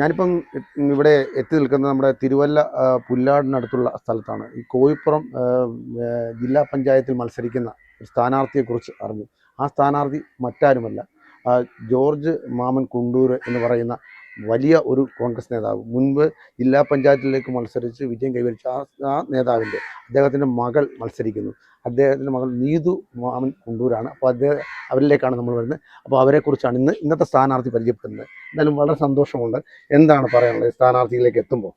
ഞാനിപ്പം ഇവിടെ എത്തി നിൽക്കുന്നത് നമ്മുടെ തിരുവല്ല പുല്ലാടിനടുത്തുള്ള സ്ഥലത്താണ്. ഈ ആ, ജില്ലാ പഞ്ചായത്തിൽ മത്സരിക്കുന്ന സ്ഥാനാർത്ഥിയെക്കുറിച്ച് അറിഞ്ഞു. ആ സ്ഥാനാർത്ഥി മറ്റാരുമല്ല. ജോർജ് മാമൻ കുണ്ടൂർ എന്ന് പറയുന്ന വലിയ ഒരു കോൺഗ്രസ് നേതാവ്. മുൻപ് ജില്ലാ പഞ്ചായത്തിലേക്ക് മത്സരിച്ച് വിജയം കൈവരിച്ച ആ ആ നേതാവിന്റെ അദ്ദേഹത്തിന്റെ മകൾ മത്സരിക്കുന്നു. അദ്ദേഹത്തിന്റെ മകൾ നീതു മാമൻ കുണ്ടൂരാണ്. അപ്പോൾ അദ്ദേഹം അവരിലേക്കാണ് നമ്മൾ വരുന്നത്. അപ്പോൾ അവരെക്കുറിച്ചാണ് ഇന്ന് ഇന്നത്തെ സ്ഥാനാർത്ഥി പരിചയപ്പെടുന്നത്. എന്തായാലും വളരെ സന്തോഷമുണ്ട്. എന്താണ് പറയാനുള്ളത് സ്ഥാനാർത്ഥിയിലേക്ക് എത്തുമ്പോൾ?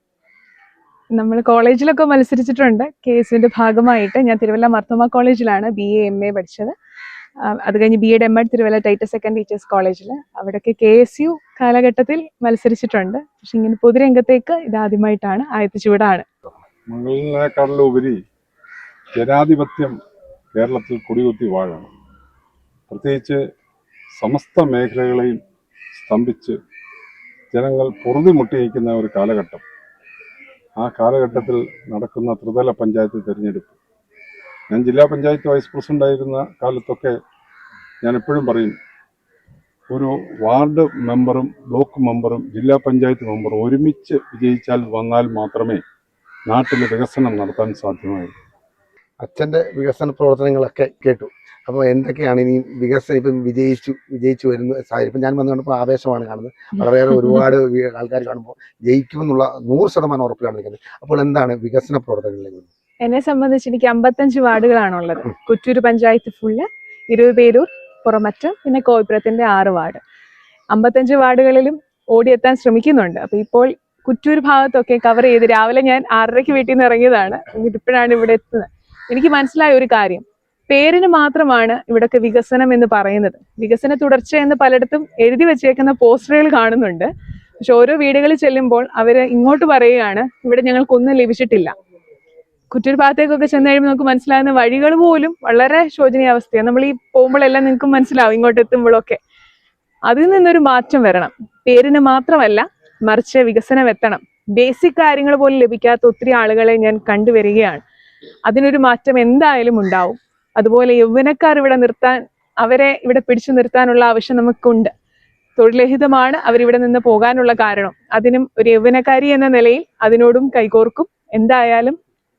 നമ്മൾ കോളേജിലൊക്കെ മത്സരിച്ചിട്ടുണ്ട്. കെ എസിന്റെ ഭാഗമായിട്ട്. ഞാൻ തിരുവല്ല മർത്തോമ കോളേജിലാണ്. ബി എ എം എ പഠിച്ചത്. അത് കഴിഞ്ഞ് B Ed M Ed Thiruvalla Titus second teachers കോളേജിൽ അവിടെയൊക്കെ കെ എസ് യു കാലഘട്ടത്തിൽ മത്സരിച്ചിട്ടുണ്ട്. പക്ഷെ ഇങ്ങനെ പൊതുരംഗത്തേക്ക് ഇതാദ്യമായിട്ടാണ് ആദ്യത്തെ ചൂടാണ് മംഗളിനേക്കാളിലുപരി ജനാധിപത്യം കേരളത്തിൽ കുടികുത്തി വാഴണം. പ്രത്യേകിച്ച് സമസ്ത മേഖലകളെയും സ്തംഭിച്ച് ജനങ്ങൾ പൊറുതിമുട്ടിയിരിക്കുന്ന ഒരു കാലഘട്ടം. ആ കാലഘട്ടത്തിൽ നടക്കുന്ന ത്രിതല പഞ്ചായത്ത് തിരഞ്ഞെടുപ്പ്. ഞാൻ ജില്ലാ പഞ്ചായത്ത് വൈസ് പ്രസിഡന്റ് ആയിരുന്ന കാലത്തൊക്കെ ഞാൻ എപ്പോഴും പറയും ഒരു വാർഡ് മെമ്പറും ബ്ലോക്ക് മെമ്പറും ജില്ലാ പഞ്ചായത്ത് മെമ്പറും ഒരുമിച്ച് വിജയിച്ചാൽ വന്നാൽ മാത്രമേ നാട്ടിൽ വികസനം നടത്താൻ സാധ്യമായുള്ളൂ. അച്ഛന്റെ വികസന പ്രവർത്തനങ്ങളൊക്കെ കേട്ടു. അപ്പോൾ എന്തൊക്കെയാണ് ഇനി വികസനം ഇപ്പം വിജയിച്ചു വിജയിച്ചു വരുന്ന സാഹചര്യം? ഇപ്പം ഞാൻ വന്നു കണ്ടപ്പോൾ ആവേശമാണ് കാണുന്നത്. വളരെയേറെ ഒരുപാട് ആൾക്കാർ കാണുമ്പോൾ ജയിക്കുമെന്നുള്ള നൂറ് ശതമാനം ഉറപ്പിലാണ് നിൽക്കുന്നത്. അപ്പോൾ എന്താണ് വികസന പ്രവർത്തനങ്ങളിലേക്ക്? എന്നെ സംബന്ധിച്ച് എനിക്ക് അമ്പത്തഞ്ച് വാർഡുകളാണുള്ളത്. കുറ്റൂർ പഞ്ചായത്ത് ഫുള്ള് ഇരുപേരൂർ പുറമറ്റം പിന്നെ കോയിപ്പുറത്തിന്റെ ആറ് വാർഡ്. അമ്പത്തഞ്ച് വാർഡുകളിലും ഓടിയെത്താൻ ശ്രമിക്കുന്നുണ്ട്. അപ്പൊ ഇപ്പോൾ കുറ്റൂർ ഭാഗത്തൊക്കെ കവർ ചെയ്ത് രാവിലെ ഞാൻ ആറരയ്ക്ക് വീട്ടിൽ നിന്ന് ഇറങ്ങിയതാണ് ഇപ്പോഴാണ് ഇവിടെ എത്തുന്നത്. എനിക്ക് മനസ്സിലായ ഒരു കാര്യം. പേരിന് മാത്രമാണ് ഇവിടൊക്കെ വികസനം എന്ന് പറയുന്നത്. വികസന തുടർച്ച എന്ന് പലയിടത്തും എഴുതി വെച്ചേക്കുന്ന പോസ്റ്ററുകൾ കാണുന്നുണ്ട്. പക്ഷെ ഓരോ വീടുകളിൽ ചെല്ലുമ്പോൾ അവർ ഇങ്ങോട്ട് പറയുകയാണ് ഇവിടെ ഞങ്ങൾക്കൊന്നും ലഭിച്ചിട്ടില്ല. കുറ്റൂർ ഭാഗത്തേക്കൊക്കെ ചെന്ന് കഴിയുമ്പോൾ നമുക്ക് മനസ്സിലാകുന്ന വഴികൾ പോലും വളരെ ശോചനീയാവസ്ഥയാണ് നമ്മൾ ഈ പോകുമ്പോഴെല്ലാം നിങ്ങൾക്ക് മനസ്സിലാവും ഇങ്ങോട്ട് എത്തുമ്പോഴൊക്കെ. അതിൽ നിന്നൊരു മാറ്റം വരണം. പേരിന് മാത്രമല്ല മറിച്ച് വികസനം എത്തണം. ബേസിക് കാര്യങ്ങൾ പോലും ലഭിക്കാത്ത ഒത്തിരി ആളുകളെ ഞാൻ കണ്ടുവരികയാണ് അതിനൊരു മാറ്റം എന്തായാലും ഉണ്ടാവും. അതുപോലെ യൗവനക്കാർ ഇവിടെ നിർത്താൻ അവരെ ഇവിടെ പിടിച്ചു നിർത്താനുള്ള ആവശ്യം നമുക്കുണ്ട്. തൊഴിലഹിതമാണ് അവരിവിടെ നിന്ന് പോകാനുള്ള കാരണം. അതിനും ഒരു യൗവനക്കാരി എന്ന നിലയിൽ അതിനോടും കൈകോർക്കും. എന്തായാലും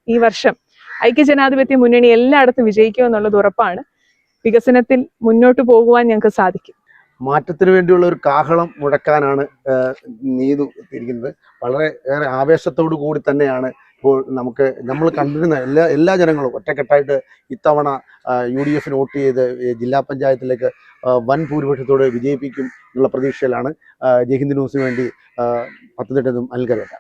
ഈ വർഷം ഐക്യജനാധിപത്യ മുന്നണി എല്ലായിടത്തും വിജയിക്കും എന്നുള്ളത് ഉറപ്പാണ്. വികസനത്തിൽ മുന്നോട്ട് പോകുവാൻ ഞങ്ങൾക്ക് സാധിക്കും. മാറ്റത്തിന് വേണ്ടിയുള്ള ഒരു കാഹളം മുഴക്കാനാണ് നീതു തിരിക്കുന്നത് വളരെ ഏറെ ആവേശത്തോടു കൂടി തന്നെയാണ് ഇപ്പോൾ നമുക്ക് നമ്മൾ കണ്ടിരുന്ന എല്ലാ എല്ലാ ജനങ്ങളും ഒറ്റക്കെട്ടായിട്ട് ഇത്തവണ യു ഡി എഫിന് വോട്ട് ചെയ്ത് ജില്ലാ പഞ്ചായത്തിലേക്ക് വൻ ഭൂരിപക്ഷത്തോടെ വിജയിപ്പിക്കും എന്നുള്ള പ്രതീക്ഷയിലാണ് ജയ്ഹിന്ദ് ന്യൂസിന് വേണ്ടി പത്തനംതിട്ട അൽകരേട്ട